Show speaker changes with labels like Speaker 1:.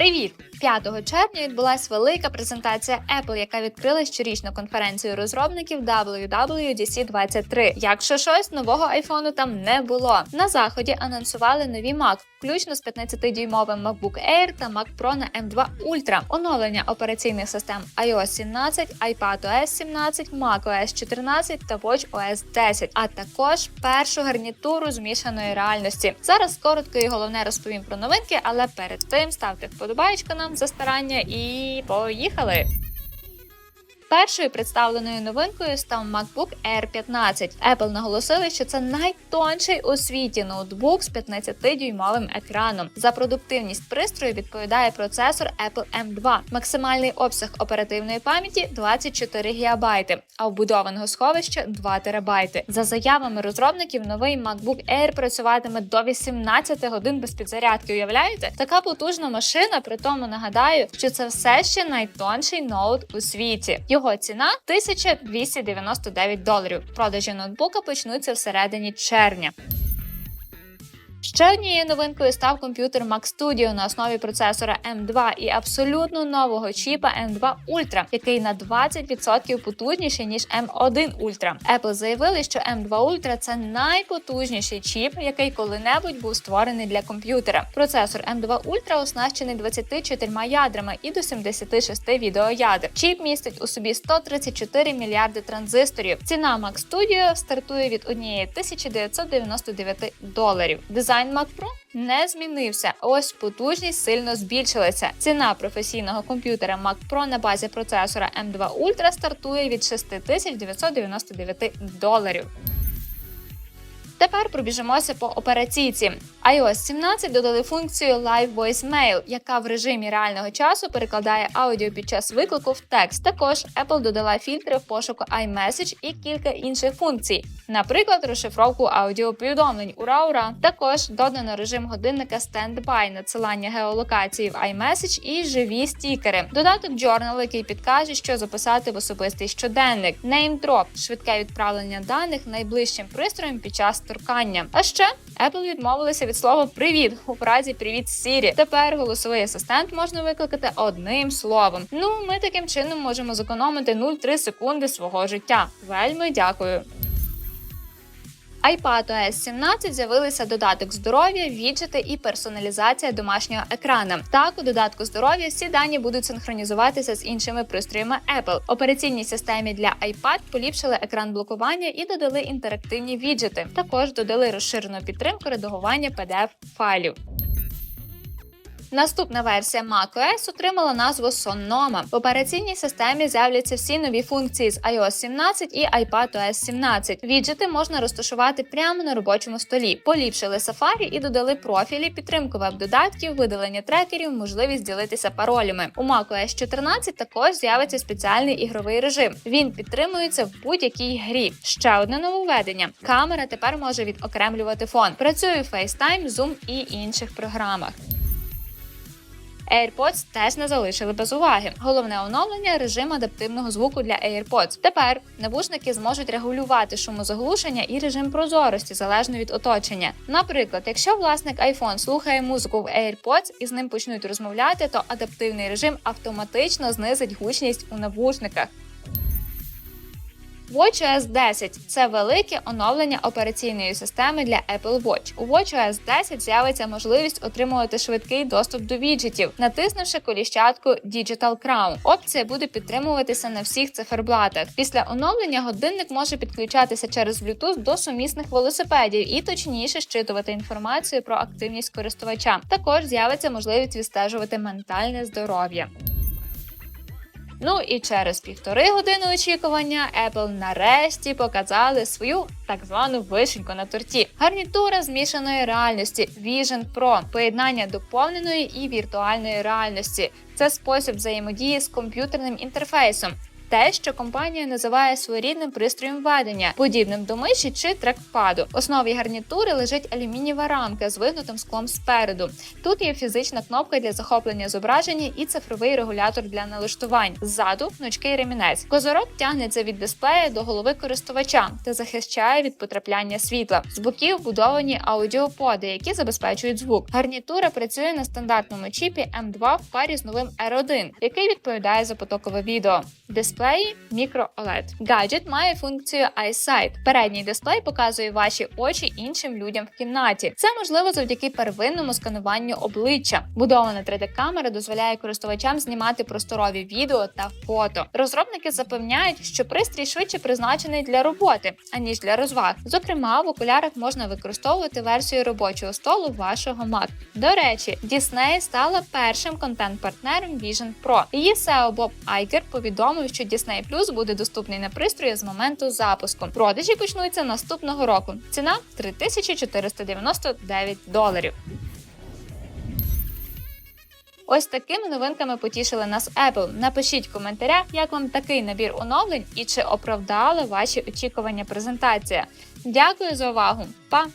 Speaker 1: Привіт! 5 червня відбулася велика презентація Apple, яка відкрила щорічну конференцію розробників WWDC 23. Якщо щось нового айфону там не було. На заході анонсували нові Mac, включно з 15-дюймовим MacBook Air та Mac Pro на M2 Ultra, оновлення операційних систем iOS 17, iPadOS 17, macOS 14 та watchOS 10, а також першу гарнітуру змішаної реальності. Зараз коротко і головне розповім про новинки, але перед тим ставте вподобайку нам за старання і поїхали! Першою представленою новинкою став MacBook Air 15. Apple наголосили, що це найтонший у світі ноутбук з 15-дюймовим екраном. За продуктивність пристрою відповідає процесор Apple M2. Максимальний обсяг оперативної пам'яті 24 ГБ, а вбудованого сховища 2 ТБ. За заявами розробників, новий MacBook Air працюватиме до 18 годин без підзарядки. Уявляєте? Така потужна машина, при тому нагадаю, що це все ще найтонший ноут у світі. Його ціна 1299 доларів. Продажі ноутбука почнуться всередині червня. Ще однією новинкою став комп'ютер Mac Studio на основі процесора M2 і абсолютно нового чіпа M2 Ultra, який на 20% потужніший ніж M1 Ultra. Apple заявили, що M2 Ultra – це найпотужніший чіп, який коли-небудь був створений для комп'ютера. Процесор M2 Ultra оснащений 24 ядрами і до 76 відеоядер. Чіп містить у собі 134 мільярди транзисторів. Ціна Mac Studio стартує від 1999 доларів. Дизайн Mac Pro не змінився. Ось потужність сильно збільшилася. Ціна професійного комп'ютера Mac Pro на базі процесора M2 Ultra стартує від 6999 доларів. Тепер пробіжимося по операційці. iOS 17 додали функцію Live Voicemail, яка в режимі реального часу перекладає аудіо під час виклику в текст. Також Apple додала фільтри в пошуку iMessage і кілька інших функцій, наприклад, розшифровку аудіоповідомлень. Ура, ура! Також додано режим годинника Standby, надсилання геолокації в iMessage і живі стікери. Додаток Journal, який підкаже, що записати в особистий щоденник. Name Drop – швидке відправлення даних найближчим пристроєм під час торкання. А ще Apple відмовилися від слова Привіт у фразі Привіт Сірі. Тепер голосовий асистент можна викликати одним словом. Ну, ми таким чином можемо зекономити 0,3 секунди свого життя. Вельми дякую. iPadOS 17 з'явилися додаток здоров'я, віджити і персоналізація домашнього екрана. Так, у додатку здоров'я всі дані будуть синхронізуватися з іншими пристроями Apple. Операційній системі для iPad поліпшили екран блокування і додали інтерактивні віджити. Також додали розширену підтримку редагування pdf файлів. Наступна версія macOS отримала назву Sonoma. В операційній системі з'являться всі нові функції з iOS 17 і iPadOS 17. Віджити можна розташувати прямо на робочому столі. Поліпшили Safari і додали профілі, підтримку веб-додатків, видалення трекерів, можливість ділитися паролями. У macOS 14 також з'явиться спеціальний ігровий режим. Він підтримується в будь-якій грі. Ще одне нововведення: камера тепер може відокремлювати фон. Працює FaceTime, Zoom і інших програмах. AirPods теж не залишили без уваги. Головне оновлення режим адаптивного звуку для AirPods. Тепер навушники зможуть регулювати шумозаглушення і режим прозорості залежно від оточення. Наприклад, якщо власник iPhone слухає музику в AirPods і з ним почнуть розмовляти, то адаптивний режим автоматично знизить гучність у навушниках. WatchOS 10 – це велике оновлення операційної системи для Apple Watch. У WatchOS 10 з'явиться можливість отримувати швидкий доступ до віджитів, натиснувши коліщатку Digital Crown. Опція буде підтримуватися на всіх циферблатах. Після оновлення годинник може підключатися через Bluetooth до сумісних велосипедів і точніше щитувати інформацію про активність користувача. Також з'явиться можливість відстежувати ментальне здоров'я. Ну і через півтори години очікування Apple нарешті показали свою так звану вишеньку на торті. Гарнітура змішаної реальності Vision Pro, поєднання доповненої і віртуальної реальності. Це спосіб взаємодії з комп'ютерним інтерфейсом. Те, що компанія називає своєрідним пристроєм ведення, подібним до миші чи трекпаду. В основі гарнітури лежить алюмінієва рамка з вигнутим склом спереду. Тут є фізична кнопка для захоплення зображення і цифровий регулятор для налаштувань. Ззаду гнучкий ремінець. Козорог тягнеться від дисплея до голови користувача та захищає від потрапляння світла. З боків вбудовані аудіоподи, які забезпечують звук. Гарнітура працює на стандартному чіпі M2 в парі з новим R1, який відповідає за потокове відео. Дисплеї мікро OLED. Гаджет має функцію EyeSight. Передній дисплей показує ваші очі іншим людям в кімнаті. Це можливо завдяки первинному скануванню обличчя. Будована 3D-камера дозволяє користувачам знімати просторові відео та фото. Розробники запевняють, що пристрій швидше призначений для роботи, аніж для розваг. Зокрема, в окулярах можна використовувати версію робочого столу вашого Mac. До речі, Disney стала першим контент-партнером Vision Pro. Її SEO Боб Айгер повідомив, що Disney Plus буде доступний на пристрої з моменту запуску. Продажі почнуться наступного року. Ціна 3499 доларів. Ось такими новинками потішили нас Apple. Напишіть в коментарях, як вам такий набір оновлень і чи оправдала ваші очікування презентація. Дякую за увагу, па!